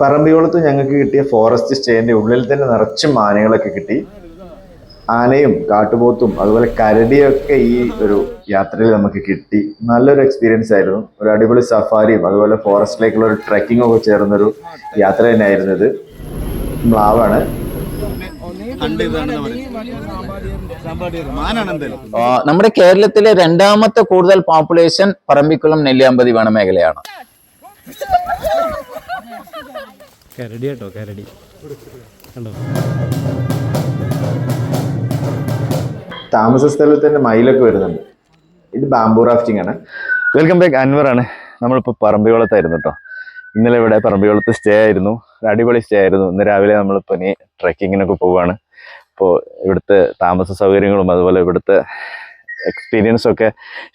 പറമ്പിക്കുളത്ത് ഞങ്ങൾക്ക് കിട്ടിയ ഫോറസ്റ്റ് സ്റ്റേന്റെ ഉള്ളിൽ തന്നെ നിറച്ചും ആനകളൊക്കെ കിട്ടി. ആനയും കാട്ടുപോത്തും അതുപോലെ കരടിയൊക്കെ ഈ ഒരു യാത്രയിൽ നമുക്ക് കിട്ടി. നല്ലൊരു എക്സ്പീരിയൻസ് ആയിരുന്നു. ഒരു അടിപൊളി സഫാരിയും അതുപോലെ ഫോറസ്റ്റിലേക്കുള്ള ഒരു ട്രക്കിങ്ങും ഒക്കെ ചേർന്നൊരു യാത്ര തന്നെയായിരുന്നു ഇത്. മ്ലാവാണ്. നമ്മുടെ കേരളത്തിലെ രണ്ടാമത്തെ കൂടുതൽ പോപ്പുലേഷൻ പറമ്പിക്കുളം നെല്ലിയാമ്പതി വനമേഖലയാണ്. കരടി കേട്ടോ കരടി. കണ്ടോ? താമസ സ്ഥലത്ത് തന്നെ മയിലൊക്കെ വരുന്നുണ്ട്. ഇത് ബാംബു റാഫ്റ്റിംഗ് ആണ്. വെൽക്കം ബാക്ക് അൻവർ ആണ്. നമ്മളിപ്പോൾ പറമ്പിക്കുളത്തായിരുന്നു കേട്ടോ ഇന്നലെ ഇവിടെ പറമ്പിക്കുളത്ത് സ്റ്റേ ആയിരുന്നു. അടിപൊളി സ്റ്റേ ആയിരുന്നു. ഇന്ന് രാവിലെ നമ്മളിപ്പോൾ ഇനി ട്രക്കിങ്ങിനൊക്കെ പോവുകയാണ് അപ്പോൾ ഇവിടുത്തെ താമസ സൗകര്യങ്ങളും അതുപോലെ ഇവിടുത്തെ എക്സ്പീരിയൻസും ഒക്കെ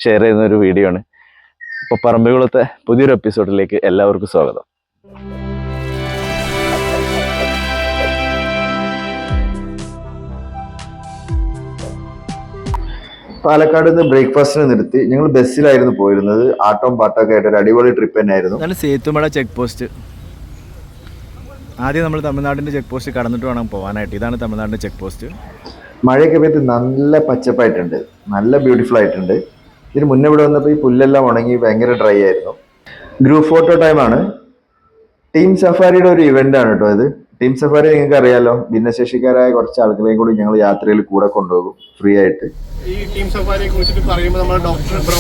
ഷെയർ ചെയ്യുന്ന ഒരു വീഡിയോ ആണ്. ഇപ്പോൾ പറമ്പിക്കുളത്തെ പുതിയൊരു എപ്പിസോഡിലേക്ക് എല്ലാവർക്കും സ്വാഗതം. പാലക്കാട് നിന്ന് ബ്രേക്ക്ഫാസ്റ്റിന് നിർത്തി. ഞങ്ങൾ ബസ്സിലായിരുന്നു പോയിരുന്നത്. ആട്ടവും പാട്ടൊക്കെ ആയിട്ട് ഒരു അടിപൊളി ട്രിപ്പ് തന്നെയായിരുന്നു. നല്ല സേത്തുമല ചെക്ക് പോസ്റ്റ് ആദ്യം നമ്മൾ തമിഴ്നാടിന്റെ ചെക്ക് പോസ്റ്റ് കടന്നിട്ട് വേണം പോകാനായിട്ട് ഇതാണ് തമിഴ്നാടിന്റെ ചെക്ക് പോസ്റ്റ് മഴയൊക്കെ പെയ്ത് നല്ല പച്ചപ്പായിട്ടുണ്ട്. നല്ല ബ്യൂട്ടിഫുൾ ആയിട്ടുണ്ട്. ഇതിന് മുന്നേ ഇവിടെ വന്നപ്പോൾ ഈ പുല്ലെല്ലാം ഉണങ്ങി ഭയങ്കര ഡ്രൈ ആയിരുന്നു. ഗ്രൂപ്പ് ഫോട്ടോ ടൈമാണ് ടീം സഫാരിയുടെ ഒരു ഇവന്റ് ആണ് കേട്ടോ ഇത്. ടീം സഫാരി നിങ്ങൾക്ക് അറിയാലോ ഭിന്നശേഷിക്കാരായ കുറച്ച് ആളുകളെയും കൂടി ഞങ്ങൾ യാത്രയിൽ കൂടെ കൊണ്ടുപോകും ഫ്രീ ആയിട്ട്. ഈ ടീം സഫാരിയെ കുറിച്ചിട്ട് പറയുമ്പോൾ നമ്മുടെ ഡോക്ടർ ബ്രോ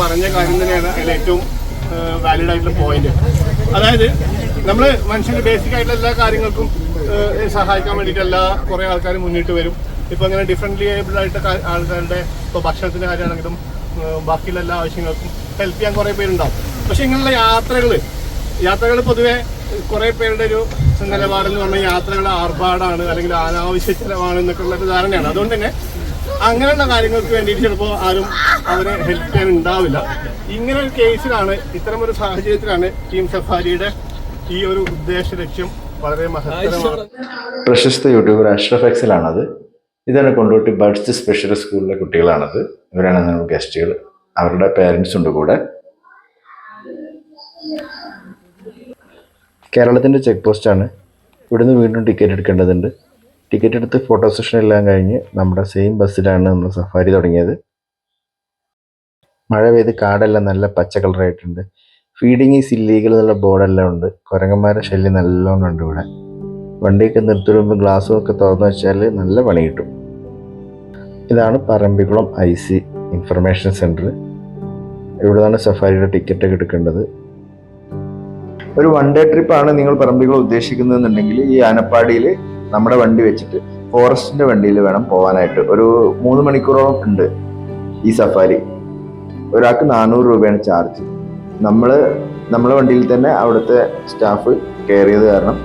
പറഞ്ഞ കാര്യം തന്നെയാണ് അതിൽ ഏറ്റവും വാലിഡ് ആയിട്ടുള്ള പോയിന്റ് അതായത് നമ്മൾ മനുഷ്യന്റെ ബേസിക് ആയിട്ടുള്ള എല്ലാ കാര്യങ്ങൾക്കും സഹായിക്കാൻ വേണ്ടിയിട്ട് എല്ലാ കുറേ ആൾക്കാർ മുന്നിട്ട് വരും. ഇപ്പൊ അങ്ങനെ ഡിഫറെന്റ്ലി ഏബിൾ ആയിട്ട് ആൾക്കാരുടെ ഇപ്പൊ ഭക്ഷണത്തിന്റെ കാര്യമാണെങ്കിലും ബാക്കിയുള്ള എല്ലാ ആവശ്യങ്ങൾക്കും ഹെൽപ്പ് ചെയ്യാൻ കുറേ പേരുണ്ടാവും. പക്ഷെ ഇങ്ങനെയുള്ള യാത്രകൾ യാത്രകൾ പൊതുവെ കുറെ പേരുടെ ഒരു നിലപാടെന്ന് പറഞ്ഞാൽ യാത്രകൾ ആർഭാടാണ് അല്ലെങ്കിൽ അനാവശ്യ ചെലവാണ് എന്നൊക്കെ ഒരു ധാരണയാണ്. അതുകൊണ്ട് തന്നെ അങ്ങനെയുള്ള കാര്യങ്ങൾക്ക് വേണ്ടിയിട്ട് ചിലപ്പോൾ ആരും അവരെ ഹെൽപ്പ് ചെയ്യാൻ ഉണ്ടാവില്ല. ഇങ്ങനെ ഒരു കേസിലാണ് ഇത്തരം ഒരു സാഹചര്യത്തിലാണ് ടീം സഫാരിയുടെ ഈ ഒരു ഉദ്ദേശ ലക്ഷ്യം വളരെ മഹത്തരമാണ്. പ്രശസ്ത യൂട്യൂബർ അഷ്റഫ് എക്സലാണത് ഇതാണ് കൊണ്ടോട്ടി ബഡ്സ് സ്പെഷ്യൽ സ്കൂളിലെ കുട്ടികളാണത്. ഇവരാണ് ഗസ്റ്റുകൾ അവരുടെ പേരൻസ് ഉണ്ട് കൂടെ. കേരളത്തിന്റെ ചെക്ക് പോസ്റ്റാണ് ഇവിടുന്ന് വീണ്ടും ടിക്കറ്റ് എടുക്കേണ്ടതുണ്ട്. ടിക്കറ്റ് എടുത്ത് ഫോട്ടോ സെഷൻ എല്ലാം കഴിഞ്ഞ് നമ്മുടെ സെയിം ബസ്സിലാണ് നമ്മൾ സഫാരി തുടങ്ങിയത്. മഴ പെയ്ത് കാടെല്ലാം നല്ല പച്ച കളറായിട്ടുണ്ട് ഫീഡിങ് ഈസ് ഇല്ലീഗൽ എന്നുള്ള ബോർഡെല്ലാം ഉണ്ട്. കുരങ്ങന്മാരെ ശല്യം നല്ലോണം ഉണ്ട് ഇവിടെ. വണ്ടിയൊക്കെ നിർത്തിടുമ്പോൾ ഗ്ലാസ്സും ഒക്കെ തുറന്നു വെച്ചാൽ നല്ല പണി കിട്ടും. ഇതാണ് Parambikulam I C information centre ഇവിടുന്നാണ് സഫാരിയുടെ ടിക്കറ്റൊക്കെ എടുക്കേണ്ടത്. ഒരു വൺ ഡേ ട്രിപ്പാണ് നിങ്ങൾ പറമ്പികൾ ഉദ്ദേശിക്കുന്നതെന്നുണ്ടെങ്കിൽ ഈ ആനപ്പാടിയിൽ നമ്മുടെ വണ്ടി വെച്ചിട്ട് ഫോറസ്റ്റിന്റെ വണ്ടിയിൽ വേണം പോകാനായിട്ട് ഒരു മൂന്ന് മണിക്കൂറോളം ഉണ്ട് ഈ സഫാരി. ഒരാൾക്ക് നാനൂറ് രൂപയാണ് ചാർജ് നമ്മൾ നമ്മളെ വണ്ടിയിൽ തന്നെ അവിടുത്തെ സ്റ്റാഫ് കയറിയത് കാരണം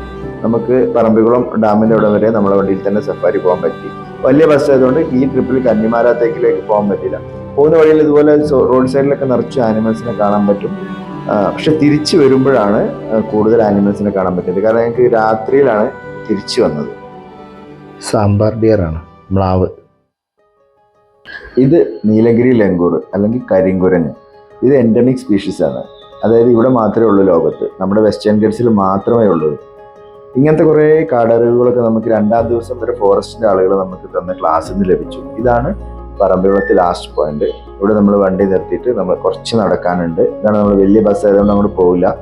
നമുക്ക് പറമ്പിക്കുളം ഡാമിന്റെ അവിടെ വരെ നമ്മളെ വണ്ടിയിൽ തന്നെ സഫാരി പോകാൻ പറ്റി. വലിയ ബസ് ആയതുകൊണ്ട് ഈ ട്രിപ്പിൽ കന്നിമാരാത്തേക്കിലേക്ക് പോകാൻ പറ്റില്ല. പോകുന്ന വഴിയിൽ ഇതുപോലെ റോഡ് സൈഡിലൊക്കെ നിറച്ച് ആനിമൽസിനെ കാണാൻ പറ്റും. പക്ഷെ തിരിച്ചു വരുമ്പോഴാണ് കൂടുതൽ ആനിമൽസിനെ കാണാൻ പറ്റിയത് കാരണം ഞങ്ങൾക്ക് രാത്രിയിലാണ് തിരിച്ചു വന്നത്. സാമ്പാർ ഡിയർ ആണ് മ്ലാവ്. ഇത് നീലഗിരി ലങ്കൂർ അല്ലെങ്കിൽ കരിങ്കുരങ്ങ് ഇത് എൻഡമിക് സ്പീഷീസ് ആണ്. അതായത് ഇവിടെ മാത്രമേ ഉള്ളൂ ലോകത്ത്. നമ്മുടെ വെസ്റ്റേൺ ഗഡ്സിൽ മാത്രമേ ഉള്ളൂ. ഇങ്ങനത്തെ കുറേ കാടറിവുകളൊക്കെ നമുക്ക് രണ്ടാം ദിവസം വരെ ഫോറസ്റ്റിന്റെ ആളുകൾ നമുക്ക് തന്ന ക്ലാസ്സിൽ നിന്ന് ലഭിച്ചു. ഇതാണ് പറമ്പിക്കുളത്തെ ലാസ്റ്റ് പോയിന്റ് ഇവിടെ നമ്മൾ വണ്ടി നിർത്തിയിട്ട് നമ്മൾ കുറച്ച് നടക്കാനുണ്ട്. ഇതാണ് നമ്മൾ വലിയ ബസ് ആയതുകൊണ്ട് നമ്മൾ പോവില്ല.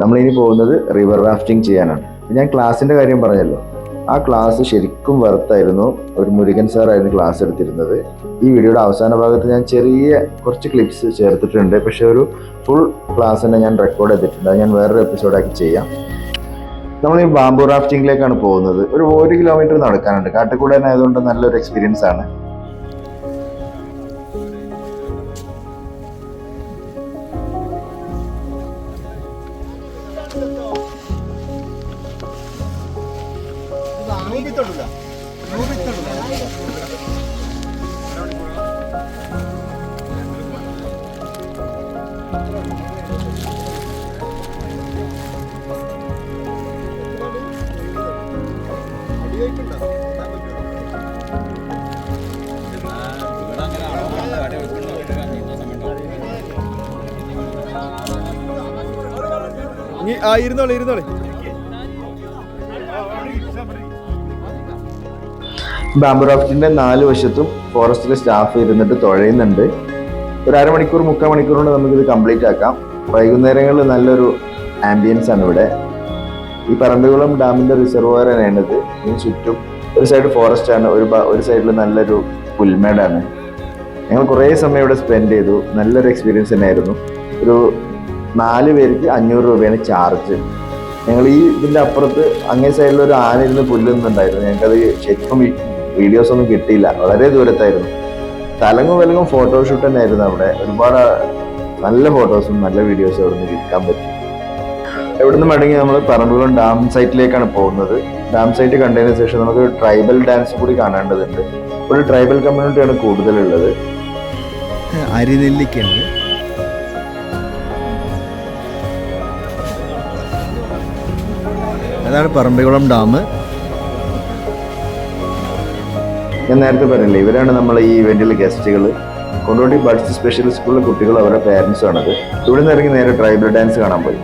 നമ്മളിനി പോകുന്നത് റിവർ റാഫ്റ്റിംഗ് ചെയ്യാനാണ്. ഞാൻ ക്ലാസ്സിന്റെ കാര്യം പറഞ്ഞല്ലോ. ആ ക്ലാസ് ശരിക്കും വെറുത്തായിരുന്നു. ഒരു മുരുകൻ സാറായിരുന്നു ക്ലാസ് എടുത്തിരുന്നത്. ഈ വീഡിയോയുടെ അവസാന ഭാഗത്ത് ഞാൻ ചെറിയ കുറച്ച് ക്ലിപ്സ് ചേർത്തിട്ടുണ്ട്. പക്ഷെ ഒരു ഫുൾ ക്ലാസ് തന്നെ ഞാൻ റെക്കോർഡ് ചെയ്തിട്ടുണ്ട്. അത് ഞാൻ വേറൊരു എപ്പിസോഡാക്കി ചെയ്യാം. നമ്മൾ ഈ ബാംബു റാഫ്റ്റിംഗിലേക്കാണ് പോകുന്നത്. ഒരു ഒരു കിലോമീറ്റർ നടക്കാനുണ്ട്. കാട്ടിക്കൂടെ തന്നെ ആയതുകൊണ്ട് നല്ലൊരു എക്സ്പീരിയൻസ് ആണ്. ആ ഇരുന്നോളെ ഇരുന്നോളെ. ബാംബു റാഫ്റ്റിന്റെ നാല് വശത്തും ഫോറസ്റ്റിലെ സ്റ്റാഫ് ഇരുന്നിട്ട് തുഴയുന്നുണ്ട്. ഒരു അരമണിക്കൂർ മുക്കാൽ മണിക്കൂർ കൊണ്ട് നമുക്കിത് കംപ്ലീറ്റ് ആക്കാം. വൈകുന്നേരങ്ങളിൽ നല്ലൊരു ആംബിയൻസ് ആണ് ഇവിടെ. ഈ പറമ്പിക്കുളം ഡാമിന്റെ റിസർവോയർ തന്നെയാണ് ഇത് ഇതിന് ചുറ്റും ഒരു സൈഡ് ഫോറസ്റ്റ് ആണ് ഒരു ഒരു സൈഡിൽ നല്ലൊരു പുൽമേടാണ്. ഞങ്ങൾ കുറേ സമയം ഇവിടെ സ്പെൻഡ് ചെയ്തു. നല്ലൊരു എക്സ്പീരിയൻസ് തന്നെയായിരുന്നു. ഒരു നാല് പേർക്ക് അഞ്ഞൂറ് രൂപയാണ് ചാർജ് ഞങ്ങൾ ഈ ഇതിന്റെ അപ്പുറത്ത് അങ്ങേ സൈഡിൽ ഒരു ആന ഇരുന്ന് പുല്ലുന്നുണ്ടായിരുന്നു ഞങ്ങൾക്കത് ശരിക്കും വീഡിയോസ് ഒന്നും കിട്ടിയില്ല. വളരെ ദൂരത്തായിരുന്നു. തലങ്ങും വിലങ്ങും ഫോട്ടോഷൂട്ട് തന്നെയായിരുന്നു അവിടെ. ഒരുപാട് നല്ല ഫോട്ടോസും നല്ല വീഡിയോസും അവിടെ നിന്ന് എടുക്കാൻ പറ്റി. ഇവിടുന്ന് മടങ്ങി നമ്മൾ പറമ്പുകുളം ഡാം സൈറ്റിലേക്കാണ് പോകുന്നത്. ഡാം സൈറ്റ് കണ്ടതിന് ശേഷം നമുക്ക് ട്രൈബൽ ഡാൻസ് കൂടി കാണേണ്ടതുണ്ട്. ഒരു ട്രൈബൽ കമ്മ്യൂണിറ്റിയാണ് കൂടുതലുള്ളത്. അരിനെല്ലിക്കുണ്ട് അതാണ് പറമ്പിക്കുളം ഡാം. ഞാൻ നേരത്തെ പറഞ്ഞില്ലേ ഇവരാണ് നമ്മൾ ഈ ഇവന്റിലെ ഗസ്റ്റുകൾ കൊണ്ടോട്ടി ബഡ്സ് സ്പെഷ്യൽ സ്കൂളിലെ കുട്ടികൾ അവരുടെ പാരൻസും ആണത്. ഇവിടെ നിന്ന് ഇറങ്ങി നേരെ ട്രൈബൽ ഡാൻസ് കാണാൻ പോയി.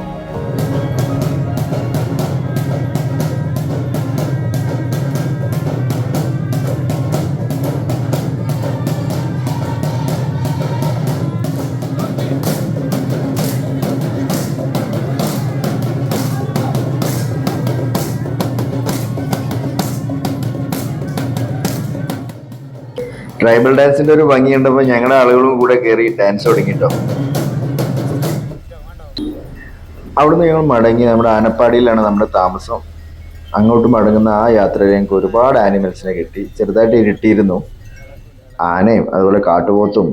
ട്രൈബൽ ഡാൻസിന്റെ ഒരു ഭംഗി കണ്ടപ്പോൾ ഞങ്ങളുടെ ആളുകളും കൂടെ കയറി ഡാൻസ് തുടങ്ങിട്ടോ. അവിടുന്ന് ഞങ്ങൾ മടങ്ങി നമ്മുടെ ആനപ്പാടിയിലാണ് നമ്മുടെ താമസം. അങ്ങോട്ട് മടങ്ങുന്ന ആ യാത്രയിൽ ഞങ്ങൾക്ക് ഒരുപാട് ആനിമൽസിനെ കിട്ടി. ചെറുതായിട്ട് ഇരുട്ടിയിരുന്നു. ആനയും അതുപോലെ കാട്ടുപോത്തും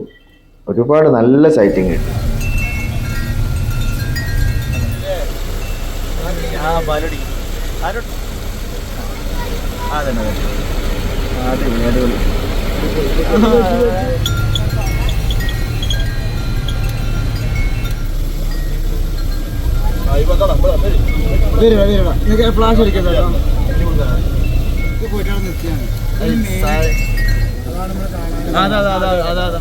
ഒരുപാട് നല്ല സൈറ്റിങ് കിട്ടി. ആ പാലടി അതന്നെ വരുവാ നിങ്ങൾക്ക് ഫ്ലാഷ് അടിക്കട്ടോ അതാ അതാ അതാ അതാ അതാ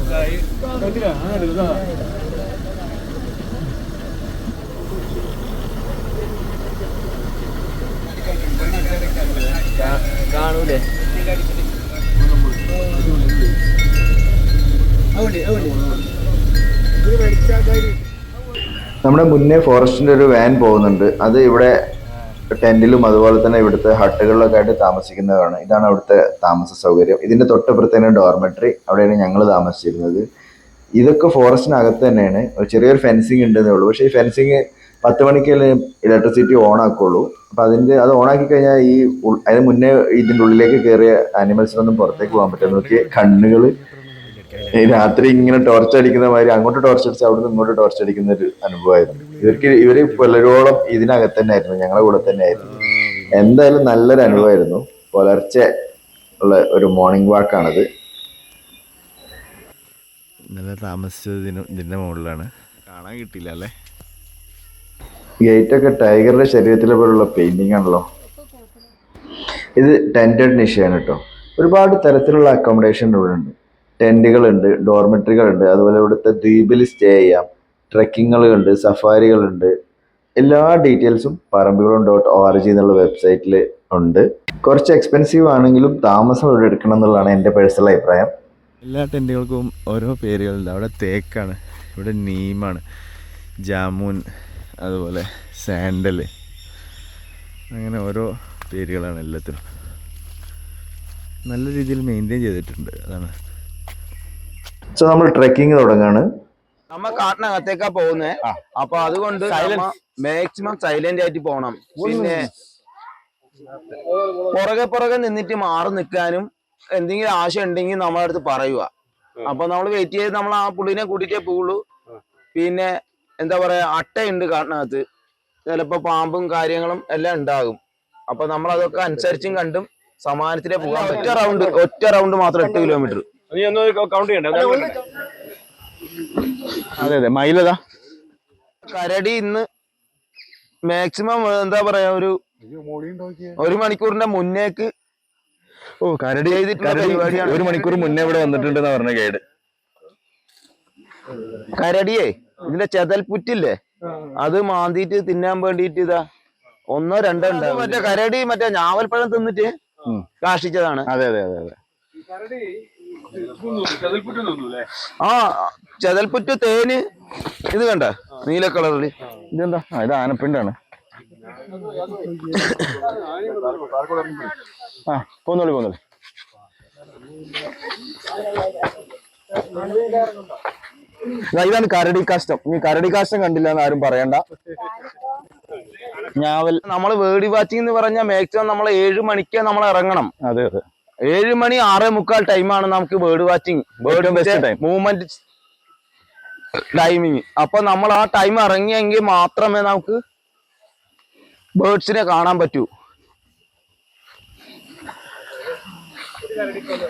കാണൂലേ? നമ്മുടെ മുന്നേ ഫോറസ്റ്റിന്റെ ഒരു വാൻ പോകുന്നുണ്ട്. അത് ഇവിടെ ടെന്റിലും അതുപോലെ തന്നെ ഇവിടുത്തെ ഹട്ടുകളിലൊക്കെ ആയിട്ട് താമസിക്കുന്നതാണ്. ഇതാണ് അവിടുത്തെ താമസ സൗകര്യം. ഇതിന്റെ തൊട്ടപ്പുറത്തേന് ഡോർമെട്രി അവിടെയാണ് ഞങ്ങൾ താമസിച്ചിരുന്നത്. ഇതൊക്കെ ഫോറസ്റ്റിനകത്ത് തന്നെയാണ്. ചെറിയൊരു ഫെൻസിങ് ഉണ്ടെന്നേ ഉള്ളൂ. പക്ഷേ ഈ ഫെൻസിങ് പത്ത് മണിക്കല്ലേ ഇലക്ട്രിസിറ്റി ഓൺ ആക്കുള്ളൂ. അപ്പൊ അതിന്റെ അത് ഓൺ ആക്കി കഴിഞ്ഞാൽ ഈ അതിന് മുന്നേ ഇതിന്റെ ഉള്ളിലേക്ക് കയറിയ ആനിമൽസിനൊന്നും പുറത്തേക്ക് പോകാൻ പറ്റില്ല. നോക്കിയ കണ്ണുകൾ ഈ രാത്രി ഇങ്ങനെ ടോർച്ച് അടിക്കുന്ന മാതിരി അങ്ങോട്ട് ടോർച്ച് അടിച്ച് അവിടുന്ന് ഇങ്ങോട്ട് ടോർച്ച് അടിക്കുന്ന ഒരു അനുഭവമായിരുന്നു. ഇവർക്ക് ഇവർ പുലരോളം ഇതിനകത്ത് തന്നെ ആയിരുന്നു ഞങ്ങളെ കൂടെ തന്നെ ആയിരുന്നു. എന്തായാലും നല്ലൊരു അനുഭവമായിരുന്നു. പുലർച്ചെ ഉള്ള ഒരു മോർണിംഗ് വാക്കാണത് ഇന്നലെ താമസിച്ചതിന് മുകളിലാണ്. കാണാൻ കിട്ടിയില്ല അല്ലേ? ഗേറ്റൊക്കെ ടൈഗറുടെ ശരീരത്തിലെ പോലുള്ള പെയിന്റിംഗ് ആണല്ലോ. ഇത് ടെന്റഡ് നിഷയാണ് കേട്ടോ. ഒരുപാട് തരത്തിലുള്ള അക്കോമഡേഷൻ ഇവിടെ ഉണ്ട്. ടെന്റുകളുണ്ട് ഡോർമെട്രികളുണ്ട് അതുപോലെ ഇവിടുത്തെ ദ്വീപിൽ സ്റ്റേ ചെയ്യാം ട്രക്കിങ്ങുകളുണ്ട് സഫാരികളുണ്ട്. എല്ലാ ഡീറ്റെയിൽസും പറമ്പുകളും ഡോട്ട് ഒ ആർ ജി എന്നുള്ള വെബ്സൈറ്റിൽ ഉണ്ട്. കുറച്ച് എക്സ്പെൻസീവ് ആണെങ്കിലും താമസം ഇവിടെ എടുക്കണം എന്നുള്ളതാണ് എന്റെ പേഴ്സണൽ അഭിപ്രായം. എല്ലാ ടെന്റുകൾക്കും ഓരോ പേരുകളുണ്ട്. അവിടെ തേക്കാണ് ഇവിടെ നീമാണ് ജാമൂൻ അതുപോലെ സാൻഡൽ അങ്ങനെ ഓരോ പേരുകളാണ് എല്ലാത്തിനും. നല്ല രീതിയിൽ മെയിന്റെയിൻ ചെയ്തിട്ടുണ്ട് അതാണ്. സോ നമ്മൾ ട്രെക്കിംഗ് തുടങ്ങാണ്. നമ്മ കാട്ടിനകത്തേക്കാ പോകുന്നേ. അപ്പൊ അതുകൊണ്ട് മാക്സിമം സൈലന്റ് ആയിട്ട് പോണം. പിന്നെ പുറകെ പുറകെ നിന്നിട്ട് മാറി നിൽക്കാനും എന്തെങ്കിലും ആശയം ഉണ്ടെങ്കിൽ നമ്മളെ അടുത്ത് പറയുക അപ്പൊ നമ്മൾ വെയിറ്റ് ചെയ്ത് നമ്മൾ ആ പുള്ളിനെ കൂട്ടിട്ടേ പോകുള്ളൂ പിന്നെ എന്താ പറയാ അട്ടയുണ്ട് കാട്ടിനകത്ത്. ചിലപ്പോ പാമ്പും കാര്യങ്ങളും എല്ലാം ഉണ്ടാകും. അപ്പൊ നമ്മൾ അതൊക്കെ അനുസരിച്ചും കണ്ടും സമാനത്തിലേ പോകാൻ പറ്റും. ഒറ്റ റൗണ്ട് ഒറ്റ റൗണ്ട് മാത്രം എട്ട് കിലോമീറ്റർ അതെ അതെ മയിലതാ കരടി ഇന്ന് മാക്സിമം എന്താ പറയാ ഒരു ഒരു മണിക്കൂറിന്റെ മുന്നേക്ക് ഓ കരടി കരടി പരിപാടിയാണ്. ഒരു മണിക്കൂർ മുന്നേ ഇവിടെ വന്നിട്ടുണ്ടെന്ന് പറഞ്ഞ ഗൈഡ് കരടിയേ ഇതിന്റെ ചെതൽപുറ്റില്ലേ അത് മാന്തിട്ട് തിന്നാൻ വേണ്ടിയിട്ട് ഇതാ ഒന്നോ രണ്ടോ ഉണ്ട് മറ്റേ കരടി മറ്റേ ഞാവൽപ്പഴം തിന്നിട്ട്. കാഷിച്ചതാണ് അതെ അതെ അതെ അതെ. ആ ചെതൽപ്പുറ്റ് തേന് ഇത് കണ്ട നീല കളറിൽ. ഇതെന്താ? ഇത് ആനപ്പിണ്ടാണ്. ആ പോന്നോളി പോന്നോളി. ഇതാണ് കരടി കാഷ്ടം ഇനി കരടി കാഷ്ടം കണ്ടില്ല എന്ന് ആരും പറയണ്ട. ഞാവൽ നമ്മൾ വേടി വാച്ചിങ് എന്ന് പറഞ്ഞാൽ മാക്സിമം നമ്മൾ ഏഴ് മണിക്ക് നമ്മൾ ഇറങ്ങണം. അതെ അതെ. ഏഴ് മണി ആറേ മുക്കാൽ ടൈമാണ് നമുക്ക് bird watching bird. Movement timing അപ്പൊ നമ്മൾ ആ ടൈം ഇറങ്ങിയെങ്കിൽ മാത്രമേ നമുക്ക് ബേർഡ്സിനെ കാണാൻ പറ്റൂ ഇത് കേട്ടിട്ടുണ്ട്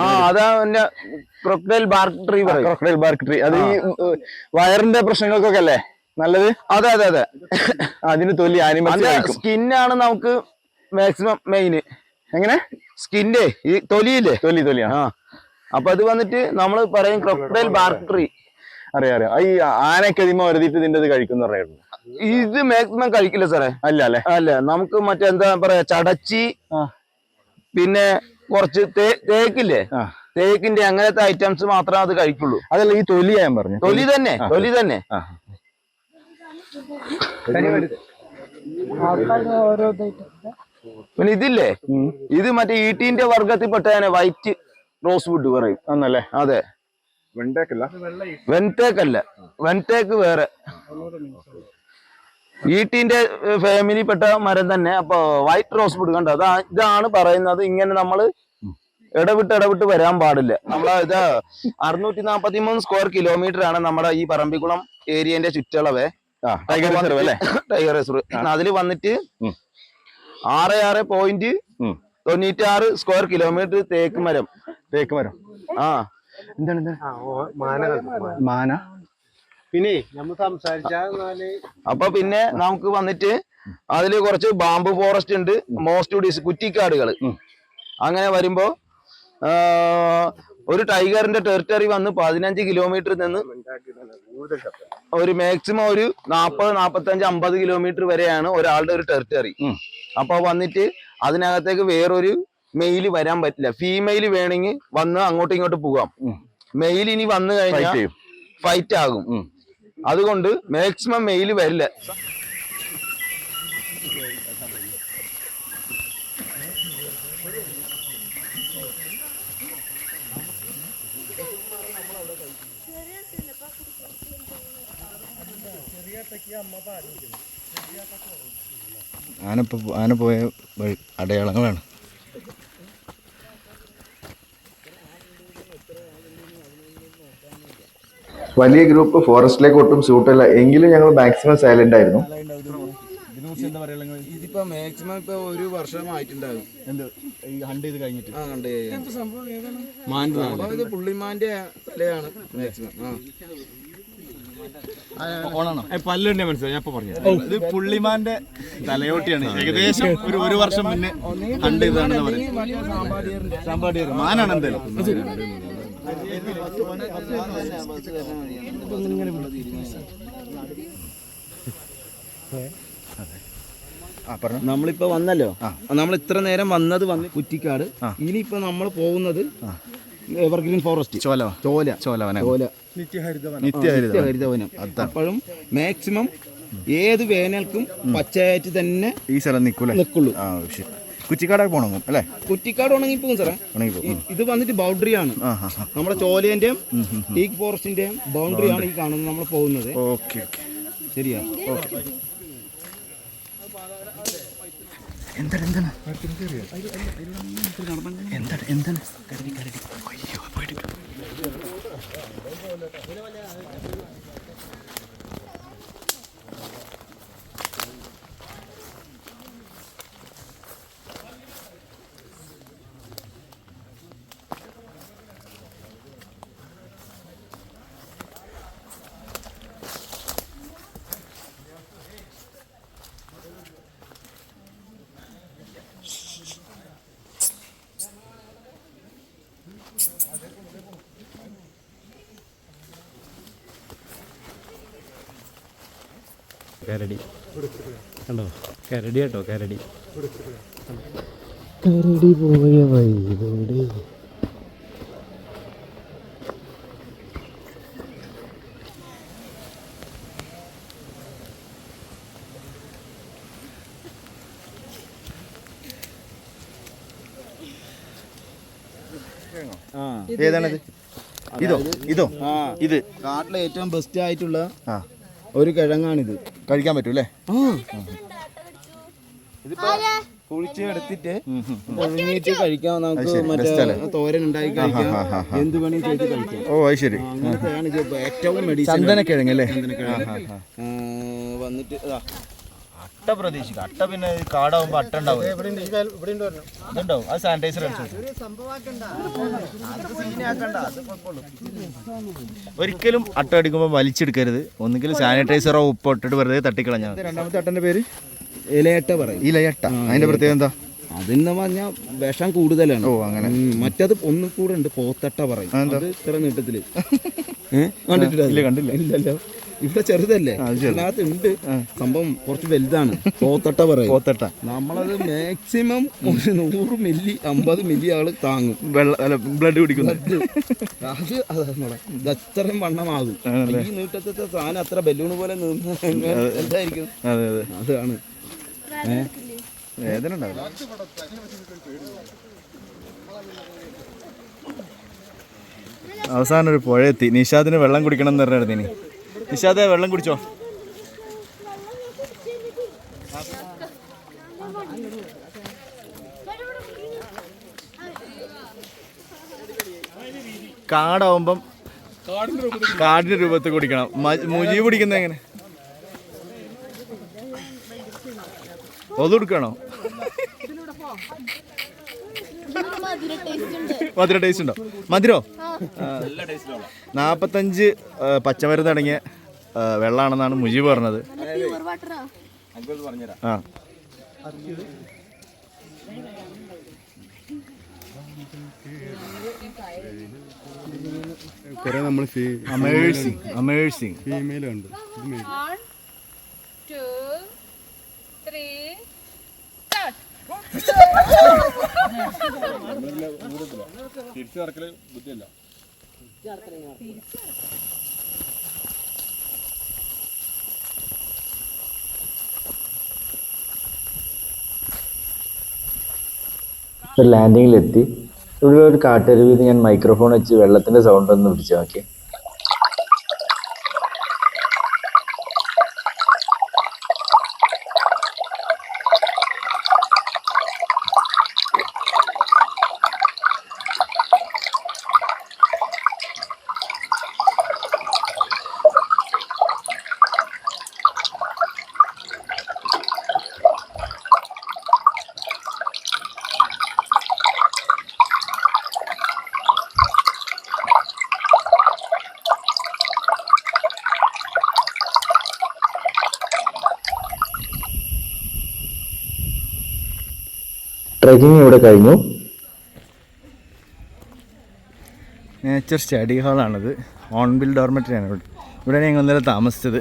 ആ അതാ എന്റെ crocodile bark tree crocodile bark tree അത് ഈ ഉം, വയറിന്റെ പ്രശ്നങ്ങൾക്കൊക്കെ അല്ലേ? നല്ലത്? അതെ അതെ അതെ. അതിന് തൊലി കഴിക്കും സ്കിന്നാണ് നമുക്ക് മാക്സിമം മെയിന് എങ്ങനെ? സ്കിന്റെ? ഈ തൊലിയില്ലേ? തൊലി തൊലിയാണ് ആ. അപ്പൊ അത് വന്നിട്ട് നമ്മൾ പറയും ക്രൊക്കഡൈൽ ബാർക്ക് ട്രീ അറിയാം അറിയാം. ഈ ആനക്കതിമ വരുതിയിട്ട് ഇതിന്റെ ഇത് കഴിക്കും പറയുന്നു ഇത് മാക്സിമം കഴിക്കില്ല സാറേ. അല്ല അല്ലേ? അല്ല നമുക്ക് മറ്റെന്താ പറയാ ചടച്ചി പിന്നെ കുറച്ച് തേക്കില്ലേ? തേക്കിന്റെ അങ്ങനത്തെ ഐറ്റംസ് മാത്രമേ അത് കഴിക്കുള്ളൂ. അതല്ല ഈ തൊലി ഞാൻ പറഞ്ഞു. തൊലി തന്നെ. തൊലി തന്നെ. പിന്നെ ഇതില്ലേ? ഇത് മറ്റേ ഈട്ടീന്റെ പെട്ടതന്നെ വൈറ്റ് റോസ് വുഡ് പറയും. അതെ. വെൻതേക്ക് അല്ല വെൻതേക്ക് വേറെ. ഈട്ടീന്റെ ഫാമിലി പെട്ട മരം തന്നെ. അപ്പൊ വൈറ്റ് റോസ് വുഡ് കണ്ടോ? അതാ ഇതാണ് പറയുന്നത്. ഇങ്ങനെ നമ്മൾ ഇടവിട്ട് ഇടവിട്ട് വരാൻ പാടില്ല. നമ്മളെ ഇത് അറുന്നൂറ്റി നാപ്പത്തി മൂന്ന് സ്ക്വയർ കിലോമീറ്റർ ആണ് നമ്മുടെ ഈ പറമ്പിക്കുളം ഏരിയന്റെ ചുറ്റളവേ. ടൈഗർ റിസർവ് അല്ലേ? ടൈഗർ റിസർവ് അതിൽ വന്നിട്ട്. ആറ് ആറ് പോയിന്റ്. തൊണ്ണൂറ്റി ആറ് സ്ക്വയർ കിലോമീറ്റർ തേക്ക് മരം. തേക്ക് മരം. ആ. എന്താണ് മാന മാന? പിന്നെ നമ്മൾ സംസാരിച്ചാൽ അപ്പൊ പിന്നെ നമുക്ക് വന്നിട്ട് അതിൽ കുറച്ച് ബാംബു ഫോറസ്റ്റ് ഉണ്ട് മോസ്റ്റ് ഡിസ് കുറ്റിക്കാടുകൾ അങ്ങനെ വരുമ്പോ ഒരു ടൈഗറിന്റെ ടെറിട്ടറി വന്ന് പതിനഞ്ച് കിലോമീറ്റർ നിന്ന് ഒരു മാക്സിമം ഒരു നാൽപ്പത് നാൽപ്പത്തഞ്ച് അമ്പത് കിലോമീറ്റർ വരെയാണ് ഒരാളുടെ ഒരു ടെറിട്ടറി. അപ്പൊ വന്നിട്ട് അതിനകത്തേക്ക് വേറൊരു മെയിൽ വരാൻ പറ്റില്ല. ഫീമെയിൽ വേണമെങ്കിൽ വന്ന് അങ്ങോട്ടും ഇങ്ങോട്ടും പോകാം. മെയിൽ ഇനി വന്നു കഴിഞ്ഞാൽ ഫൈറ്റ് ആകും. അതുകൊണ്ട് മാക്സിമം മെയിൽ വരില്ല. ആന ആന പോയ അടയാളങ്ങളാണ്. വലിയ ഗ്രൂപ്പ് ഫോറസ്റ്റിലേക്ക് ഒട്ടും സൂട്ടല്ല എങ്കിലും ഞങ്ങൾ മാക്സിമം സൈലന്റ് ആയിരുന്നു. ഇതിപ്പോ മാക്സിമം ഇപ്പൊ ഒരു വർഷമായിട്ടുണ്ടാകും എന്ത്? ഈ ഹണ്ട് ചെയ്ത് കഴിഞ്ഞിട്ട്? ആ കണ്ടേ ഇത് പുള്ളിമാന്റെ തലയാണ് മാക്സിമം ആ. ഓണാണോ? പല്ലുണ്ടെ മനസ്സിലായി. ഞാൻ പറഞ്ഞു ഇത് പുള്ളിമാന്റെ തലയോട്ടിയാണ്. ഏകദേശം ഒരു ഒരു വർഷം മുന്നേ ഹണ്ട് ചെയ്തതാണെന്ന് പറയുന്നത്. സാമ്പാടിയർ മാനാണ് എന്തായാലും. നമ്മളിപ്പോ വന്നല്ലോ. നമ്മൾ ഇത്ര നേരം വന്നത് വന്ന് കുറ്റിക്കാട്. ഇനിയിപ്പോ നമ്മൾ പോകുന്നത് എവർഗ്രീൻ ഫോറസ്റ്റ്. ചോല. ചോല. ചോലവന. ചോല. നിത്യഹരിത നിത്യഹരിതവനം. അപ്പോഴും മാക്സിമം ഏത് വേനൽക്കും പച്ചയായിട്ട് തന്നെ ഈ സ്ഥലം നിൽക്കുള്ളൂ നിൽക്കുള്ളൂ. ആ ശരി. കുറ്റിക്കാടൊക്കെ പോണങ്ങും അല്ലേ? കുറ്റിക്കാട് ഉണങ്ങി പോകും സാറേ. ഉണങ്ങി പോകും ഇത് വന്നിട്ട് ബൗണ്ടറി ആണ്. നമ്മുടെ ചോലേന്റെയും ടീക്ക് ഫോറസ്റ്റിന്റെയും ബൗണ്ടറി ആണ് ഈ കാണുന്നത് നമ്മൾ പോകുന്നത്. Okay okay. ശരിയാ. ഓക്കെ. എന്താണ് എന്താണ്? എന്താണ് എന്താണ്? കരടി കരടി അയ്യോ പേടിക്കും കരടി. കണ്ടോ? കരടി കേട്ടോ കരടി. കരടി പോയ വഴിയിലൂടെ ഏതാണിത്? ഇതോ ഇതോ ഇത്. കാട്ടിലെ ഏറ്റവും ബെസ്റ്റ് ആയിട്ടുള്ള ഒരു കിഴങ്ങാണിത്. കഴിക്കാൻ പറ്റൂ അല്ലേ? ഇതിപ്പോ കുളിച്ച് എടുത്തിട്ട് കഴിക്കാം നമുക്ക് മറ്റേ തോരൻ ഉണ്ടാക്കി കഴിക്കാം. എന്ത് വേണേലും ചെയ്ത് കഴിക്കാം. ഓ അത് ശരി. ഏറ്റവും മെഡിസിൻ ചന്ദനക്കിഴങ്ങ്. അല്ലേ വന്നിട്ട്. അട്ട പ്രതീക്ഷിക്കാം. അട്ട പിന്നെ കാടാവുമ്പോ അട്ട ഉണ്ടാവും ഇതുണ്ടാവും. അത് സാനിറ്റൈസർ ഒരിക്കലും അട്ട അടിക്കുമ്പോൾ വലിച്ചെടുക്കരുത്. ഒന്നുകിൽ സാനിറ്റൈസറോ ഉപ്പ് ഇട്ടിട്ട് വെറുതെ തട്ടിക്കളഞ്ഞാൽ രണ്ടാമത്തെ അട്ടന്റെ പേര് ഇലയട്ട പറയും. ഇലയട്ട. അതിന്റെ പ്രത്യേകത എന്താ? അതെന്ന് പറഞ്ഞാൽ വിഷം കൂടുതലാണ്. ഓ അങ്ങനെ. മറ്റത് ഒന്നും കൂടെ ഉണ്ട്. പോത്തട്ട പറയും. അത് ഇത്ര നീട്ടത്തിൽ? കണ്ടിട്ടില്ല? കണ്ടില്ല. ഇല്ലല്ലോ. ഇവിടെ ചെറുതല്ലേ? അതിനകത്ത് ഉണ്ട് സംഭവം കുറച്ച് വലുതാണ്. പോത്തട്ട പറയും. പോത്തട്ട. നമ്മളത് മാക്സിമം ഒരു നൂറ് മില്ലി അമ്പത് മില്ലി ആൾ താങ്ങും. വെള്ള ബ്ലഡ് കുടിക്കുന്നു അത് ഇത് അത്രയും വണ്ണമാകും. ഈ നീട്ടത്തെ സാധനം അത്ര ബലൂണ് പോലെ നിന്ന് എന്തായിരിക്കും? അതെ അതെ. അതാണ്? വേദന ഉണ്ടാവില്ല അവസാനം ഒരു പുഴ എത്തി നിഷാദിന് വെള്ളം കുടിക്കണം എന്ന് പറഞ്ഞായിരുന്നു ഇനി. നിഷാദെ വെള്ളം കുടിച്ചോ? കാടാവുമ്പം കാടിന്റെ രൂപത്തിൽ കുടിക്കണം. മുജി കുടിക്കുന്ന എങ്ങനെ? ഒതുക്കണോ മധുര ടേസ്റ്റ് ഉണ്ടോ? മധുരോ? നാപ്പത്തഞ്ച് പച്ചമരുന്ന് അടങ്ങിയ ആ, വെള്ളാണെന്നാണ് മുജീബ് പറഞ്ഞത്. ആ. കുറെ നമ്മൾ അമേഴ്സിങ് അമേഴ്സിങ്. ഫീമെയിൽ. ഉണ്ട് തിരിച്ചു male. One, ഒരു ലാൻഡിങ്ങിലെത്തി ഇവിടെ ഒരു കാട്ടരുവിന്ന് ഞാൻ മൈക്രോഫോൺ വെച്ച് വെള്ളത്തിന്റെ സൗണ്ട് ഒന്ന് പിടിച്ചു നോക്കി ട്രെക്കിംഗ് ഇവിടെ കഴിഞ്ഞു. നേച്ചർ സ്റ്റഡി ഹാളാണിത് ഓൺബിൽ ഡോർമെറ്ററിയാണ് ഇവിടെ. ഇവിടെ ഞങ്ങൾ ഇന്നലെ താമസിച്ചത്.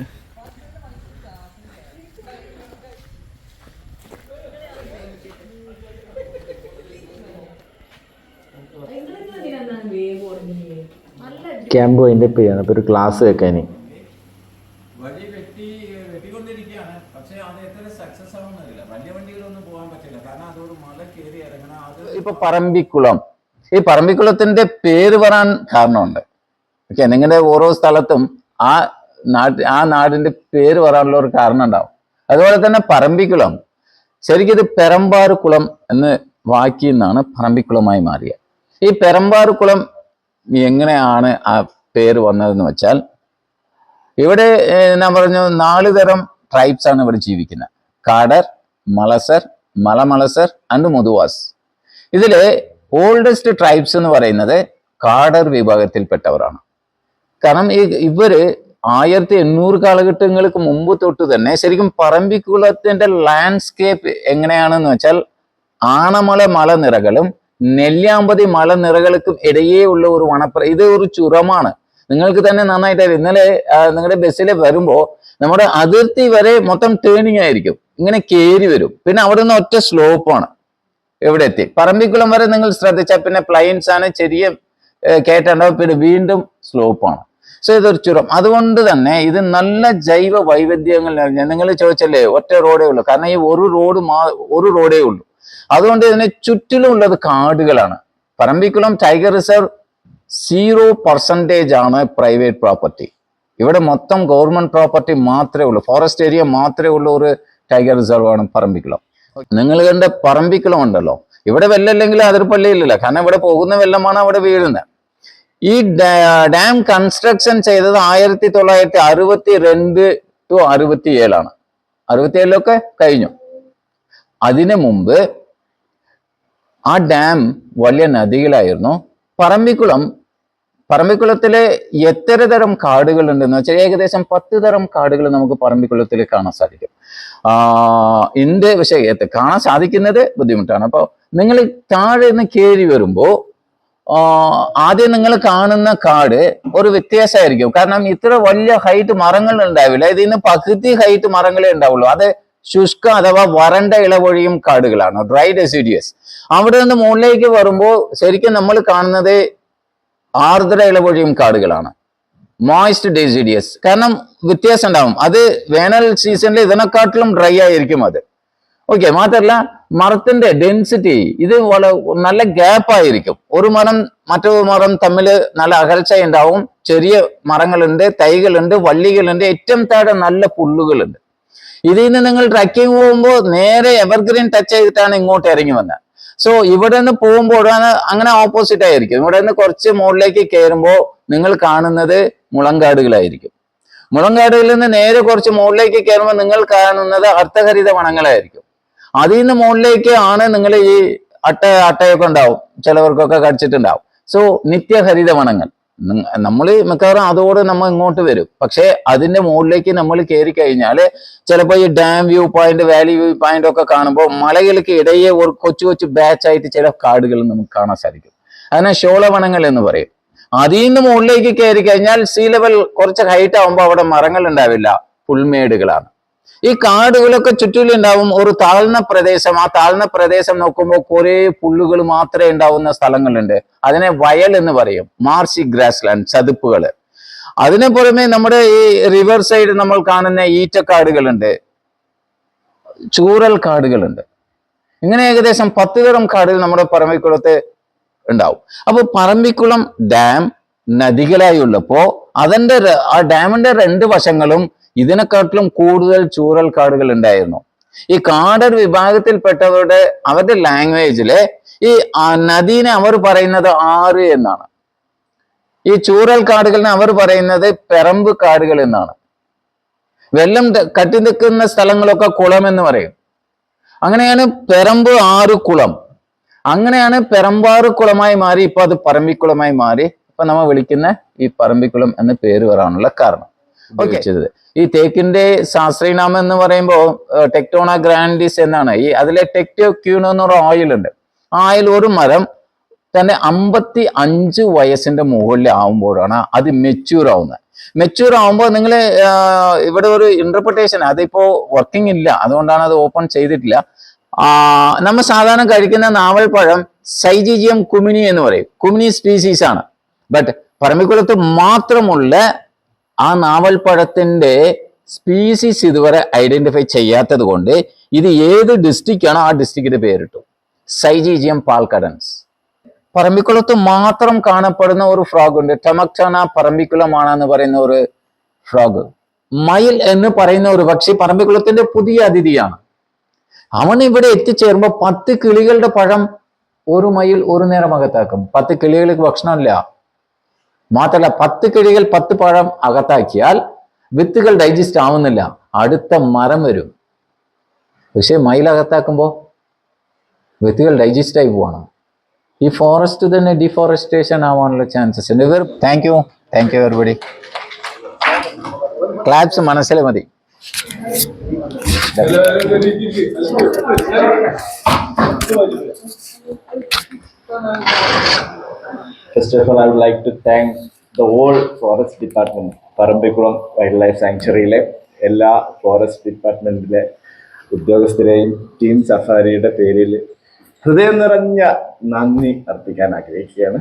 ക്യാമ്പ് അതിന്റെ പേരാണ്. അപ്പോൾ ഒരു ക്ലാസ് വെക്കാൻ ഇപ്പൊ പറമ്പിക്കുളം. ഈ പറമ്പിക്കുളത്തിന്റെ പേര് പറയാൻ കാരണമുണ്ട്. ഓക്കെ നിങ്ങളുടെ ഓരോ സ്ഥലത്തും ആ നാട്ട് ആ നാടിന്റെ പേര് പറയാനുള്ള ഒരു കാരണം ഉണ്ടാവും. അതുപോലെ തന്നെ പറമ്പിക്കുളം. ശരിക്കും ഇത് പെരമ്പാറുകുളം എന്ന് വാക്കിൽ നിന്നാണ് പറമ്പിക്കുളമായി മാറിയത് ഈ പെരമ്പാറുകുളം എങ്ങനെയാണ് ആ പേര് വന്നതെന്ന് വെച്ചാൽ ഇവിടെ ഞാൻ പറഞ്ഞു നാല് തരം ട്രൈബ്സ് ആണ് ഇവിടെ ജീവിക്കുന്നത്. കാടർ മലസർ മലമലസർ ആൻഡ് മുതുവാസ്. ഇതിൽ ഓൾഡസ്റ്റ് ട്രൈബ്സ് എന്ന് പറയുന്നത് കാടർ വിഭാഗത്തിൽപ്പെട്ടവരാണ്. കാരണം ഈ ഇവർ ആയിരത്തി എണ്ണൂറ് കാലഘട്ടങ്ങൾക്ക് മുമ്പ് തൊട്ട് തന്നെ ശരിക്കും പറമ്പിക്കുളത്തിന്റെ ലാൻഡ്സ്കേപ്പ് എങ്ങനെയാണെന്ന് വെച്ചാൽ ആണമല മലനിരകളും നെല്ലിയാമ്പതി മലനിരകൾക്കും ഇടയേ ഉള്ള ഒരു വനപ്ര ഇത് ഒരു ചുരമാണ്. നിങ്ങൾക്ക് തന്നെ നന്നായിട്ട് ഇന്നലെ നിങ്ങളുടെ ബസ്സിൽ വരുമ്പോൾ നമ്മുടെ അതിർത്തി വരെ മൊത്തം ടേണിംഗ് ആയിരിക്കും. ഇങ്ങനെ കയറി വരും. പിന്നെ അവിടെ നിന്ന് ഒറ്റ സ്ലോപ്പാണ് എവിടെ എത്തി പറമ്പിക്കുളം വരെ നിങ്ങൾ ശ്രദ്ധിച്ചാൽ പിന്നെ പ്ലൈൻസ് ആണ് ചെറിയ കേട്ടുണ്ടാവും പിന്നെ വീണ്ടും സ്ലോപ്പാണ് സോ ഇതൊരു ചുരം. അതുകൊണ്ട് തന്നെ ഇത് നല്ല ജൈവ വൈവിധ്യങ്ങൾ നിറഞ്ഞ നിങ്ങൾ ചോദിച്ചല്ലേ ഒറ്റ റോഡേ ഉള്ളൂ. കാരണം ഈ ഒരു റോഡ് മാ ഒരു റോഡേ ഉള്ളൂ. അതുകൊണ്ട് ഇതിന് ചുറ്റിലും ഉള്ളത് കാടുകളാണ്. Parambikulam tiger reserve zero percentage ആണ് പ്രൈവറ്റ് പ്രോപ്പർട്ടി ഇവിടെ മൊത്തം ഗവൺമെന്റ് പ്രോപ്പർട്ടി മാത്രമേ ഉള്ളൂ. ഫോറസ്റ്റ് ഏരിയ മാത്രമേ ഉള്ളൂ ഒരു ടൈഗർ റിസർവ് ആണ് പറമ്പിക്കുളം. നിങ്ങൾ കണ്ട പറമ്പിക്കുളം ഉണ്ടല്ലോ. ഇവിടെ വെല്ലമില്ലെങ്കിൽ അതിർപ്പള്ളിയിലില്ല കാരണം ഇവിടെ പോകുന്ന വെള്ളമാണ് അവിടെ വീഴുന്നത്. ഈ ഡാം കൺസ്ട്രക്ഷൻ ചെയ്തത് ആയിരത്തി തൊള്ളായിരത്തി അറുപത്തി രണ്ട് ടു അറുപത്തി ഏഴാണ് അറുപത്തി ഏഴിലൊക്കെ കഴിഞ്ഞു. അതിനു മുമ്പ് ആ ഡാം വലിയ നദികളായിരുന്നു. പറമ്പിക്കുളം പറമ്പിക്കുളത്തിലെ എത്ര തരം കാടുകൾ ഉണ്ടെന്ന് വെച്ചാൽ ഏകദേശം പത്ത് തരം കാടുകൾ നമുക്ക് പറമ്പിക്കുളത്തിൽ കാണാൻ സാധിക്കും. പക്ഷേ എത്ത- കാണാൻ സാധിക്കുന്നത് ബുദ്ധിമുട്ടാണ്. അപ്പോൾ നിങ്ങൾ താഴെ നിന്ന് കയറി വരുമ്പോൾ ആദ്യം നിങ്ങൾ കാണുന്ന കാട് ഒരു വ്യത്യാസമായിരിക്കും. കാരണം ഇത്ര വലിയ ഹൈറ്റ് മരങ്ങൾ ഉണ്ടാവില്ല. ഇതിന് പകുതി ഹൈറ്റ് മരങ്ങളെ ഉണ്ടാവുള്ളൂ. അത് ശുഷ്ക അഥവാ വരണ്ട ഇളവൊഴിയും കാടുകളാണ്. ഡ്രൈ ഡെസിഡിയസ് അവിടെ നിന്ന് മുകളിലേക്ക് വരുമ്പോൾ ശരിക്കും നമ്മൾ കാണുന്നത് ആർദ്ര ഇളവൊഴിയും കാടുകളാണ്. മോയിസ്റ്റ് ഡെസിഡിയസ് കാരണം വ്യത്യാസം ഉണ്ടാവും. അത് വേനൽ സീസണിൽ ഇതിനെക്കാട്ടിലും ഡ്രൈ ആയിരിക്കും അത്. ഓക്കെ മാത്രല്ല മരത്തിന്റെ ഡെൻസിറ്റി ഇത് നല്ല ഗ്യാപ്പ് ആയിരിക്കും. ഒരു മരം മറ്റൊരു മരം തമ്മിൽ നല്ല അകൽച്ച ഉണ്ടാവും. ചെറിയ മരങ്ങളുണ്ട് തൈകളുണ്ട് വള്ളികളുണ്ട് ഏറ്റവും താഴെ നല്ല പുല്ലുകളുണ്ട്. ഇതിൽ നിന്ന് നിങ്ങൾ ട്രക്കിംഗ് പോകുമ്പോൾ നേരെ എവർഗ്രീൻ ടച്ച് ചെയ്തിട്ടാണ് ഇങ്ങോട്ട് ഇറങ്ങി വന്നത് സോ ഇവിടെ നിന്ന് പോകുമ്പോഴാണ് അങ്ങനെ ഓപ്പോസിറ്റ് ആയിരിക്കും. ഇവിടെ നിന്ന് കുറച്ച് മുകളിലേക്ക് കയറുമ്പോൾ നിങ്ങൾ കാണുന്നത് മുളങ്കാടുകളായിരിക്കും. മുളങ്കാടുകളിൽ നിന്ന് നേരെ കുറച്ച് മുകളിലേക്ക് കയറുമ്പോൾ നിങ്ങൾ കാണുന്നത് അർത്ഥഹരിത വനങ്ങളായിരിക്കും. അതിൽ നിന്ന് മുകളിലേക്ക് ആണ് നിങ്ങൾ ഈ അട്ട അട്ടയൊക്കെ ഉണ്ടാവും. ചിലവർക്കൊക്കെ കടിച്ചിട്ടുണ്ടാവും. സോ നിത്യഹരിത വനങ്ങൾ. നമ്മൾ മിക്കവാറും അതോടെ നമ്മൾ ഇങ്ങോട്ട് വരും. പക്ഷേ അതിന്റെ മുകളിലേക്ക് നമ്മൾ കയറി കഴിഞ്ഞാൽ ചിലപ്പോൾ ഈ dam view point valley view point ഒക്കെ കാണുമ്പോൾ മലകൾക്ക് ഇടയെ ഒരു കൊച്ചു കൊച്ചു ബാച്ച് ആയിട്ട് ചില കാടുകൾ നമുക്ക് കാണാൻ സാധിക്കും. അതിനെ ഷോളവണങ്ങൾ എന്ന് പറയും. അതിൽ നിന്ന് മുകളിലേക്ക് കയറി കഴിഞ്ഞാൽ സീ ലെവൽ കുറച്ച് ഹൈറ്റ് ആകുമ്പോൾ അവിടെ മരങ്ങൾ ഉണ്ടാവില്ല. പുൽമേടുകളാണ് ഈ കാടുകളൊക്കെ ചുറ്റിലുണ്ടാവും ഒരു താഴ്ന്ന പ്രദേശം ആ താഴ്ന്ന പ്രദേശം നോക്കുമ്പോൾ കുറെ പുല്ലുകൾ മാത്രമേ ഉണ്ടാവുന്ന സ്ഥലങ്ങളുണ്ട്. അതിനെ വയൽ എന്ന് പറയും. മാർഷി ഗ്രാസ് ലാൻഡ് ചതുപ്പുകൾ. അതിനു പുറമെ നമ്മുടെ ഈ റിവർ സൈഡ് നമ്മൾ കാണുന്ന ഈറ്റക്കാടുകളുണ്ട്. ചൂരൽ കാടുകളുണ്ട്. ഇങ്ങനെ ഏകദേശം പത്ത് തരം കാടുകൾ നമ്മുടെ പറമ്പിക്കുളത്ത് ഉണ്ടാവും. അപ്പൊ പറമ്പിക്കുളം ഡാം നദികളായി ഉള്ളപ്പോ അതിന്റെ ആ ഡാമിന്റെ രണ്ട് വശങ്ങളും ഇതിനെക്കാട്ടിലും കൂടുതൽ ചൂരൽ കാടുകൾ ഉണ്ടായിരുന്നു. ഈ കാടർ വിഭാഗത്തിൽപ്പെട്ടവരുടെ അവരുടെ ലാംഗ്വേജിൽ ഈ നദീനെ അവർ പറയുന്നത് ആറ് എന്നാണ്. ഈ ചൂരൽ കാടുകളിനെ അവർ പറയുന്നത് പെറമ്പ് കാടുകൾ എന്നാണ്. വെള്ളം കട്ടി നിൽക്കുന്ന സ്ഥലങ്ങളൊക്കെ കുളം എന്ന് പറയും. അങ്ങനെയാണ് പെറമ്പ് ആറ് കുളം. അങ്ങനെയാണ് പെരമ്പാറുകുളമായി മാറി ഇപ്പൊ അത് പറമ്പിക്കുളമായി മാറി. ഇപ്പൊ നമ്മൾ വിളിക്കുന്ന ഈ പറമ്പിക്കുളം എന്ന പേര് വരാനുള്ള കാരണം ഉപയോഗിച്ചത്. ഈ തേക്കിന്റെ ശാസ്ത്രീയനാമം എന്ന് പറയുമ്പോൾ ടെക്ടോണ ഗ്രാൻഡിസ് എന്നാണ്. ഈ അതിലെ ടെക്ടോ ക്യൂണോ എന്ന് പറഞ്ഞ ഓയിൽ ഉണ്ട്. ആയിൽ ഒരു മരം തന്നെ അമ്പത്തി അഞ്ച് വയസ്സിന്റെ മുകളിൽ ആവുമ്പോഴാണ് അത് മെച്യൂർ ആവുന്നത്. മെച്യൂർ ആവുമ്പോൾ നിങ്ങൾ ഇവിടെ ഒരു ഇന്റർപ്രിട്ടേഷൻ അതിപ്പോ വർക്കിംഗ് ഇല്ല. അതുകൊണ്ടാണ് അത് ഓപ്പൺ ചെയ്തിട്ടില്ല. നമ്മൾ സാധാരണ കഴിക്കുന്ന നാവൽപ്പഴം സൈജിജിയം കുമിനി എന്ന് പറയും. കുമിനി സ്പീസീസ് ആണ്. ബട്ട് പറമ്പിക്കുളത്ത് മാത്രമുള്ള ആ നാവൽപ്പഴത്തിന്റെ സ്പീസീസ് ഇതുവരെ ഐഡന്റിഫൈ ചെയ്യാത്തത് കൊണ്ട് ഇത് ഏത് ഡിസ്ട്രിക്റ്റ് ആ ഡിസ്ട്രിക്റ്റിന്റെ പേരിട്ടു. സൈജീജിയം പാൽക്കടൻസ്. പറമ്പിക്കുളത്ത് മാത്രം കാണപ്പെടുന്ന ഒരു ഫ്രോഗ് ഉണ്ട്. ടമക്ചാന പറമ്പിക്കുളമാണ് എന്ന് പറയുന്ന ഒരു ഫ്രോഗ് മയിൽ എന്ന് പറയുന്ന ഒരു പക്ഷി പറമ്പിക്കുളത്തിന്റെ പുതിയ അതിഥിയാണ്. അവൻ ഇവിടെ എത്തിച്ചേരുമ്പോൾ പത്ത് കിളികളുടെ പഴം ഒരു മയിൽ ഒരു നേരം അകത്താക്കും. പത്ത് കിളികൾക്ക് ഭക്ഷണമില്ല. മാത്രല്ല പത്ത് കിളികൾ പത്ത് പഴം അകത്താക്കിയാൽ വിത്തുകൾ ഡൈജസ്റ്റ് ആവുന്നില്ല. അടുത്ത മരം വരും. പക്ഷേ മയിൽ അകത്താക്കുമ്പോൾ വിത്തുകൾ ഡൈജസ്റ്റ് ആയി പോവാണ്. ഈ ഫോറസ്റ്റ് തന്നെ ഡിഫോറസ്റ്റേഷൻ ആവാനുള്ള ചാൻസസ് ഉണ്ട്. ഇവർ thank you thank you everybody claps മനസ്സിലെ മതി. First of all, I would like to thank the whole forest department, Parambikulam wildlife സാങ്ച്വറിയിലെ എല്ലാ ഫോറസ്റ്റ് ഡിപ്പാർട്ട്മെന്റിലെ ഉദ്യോഗസ്ഥരെയും ടീം സഫാരിയുടെ പേരിൽ ഹൃദയം നിറഞ്ഞ നന്ദി അർപ്പിക്കാൻ ആഗ്രഹിക്കുകയാണ്.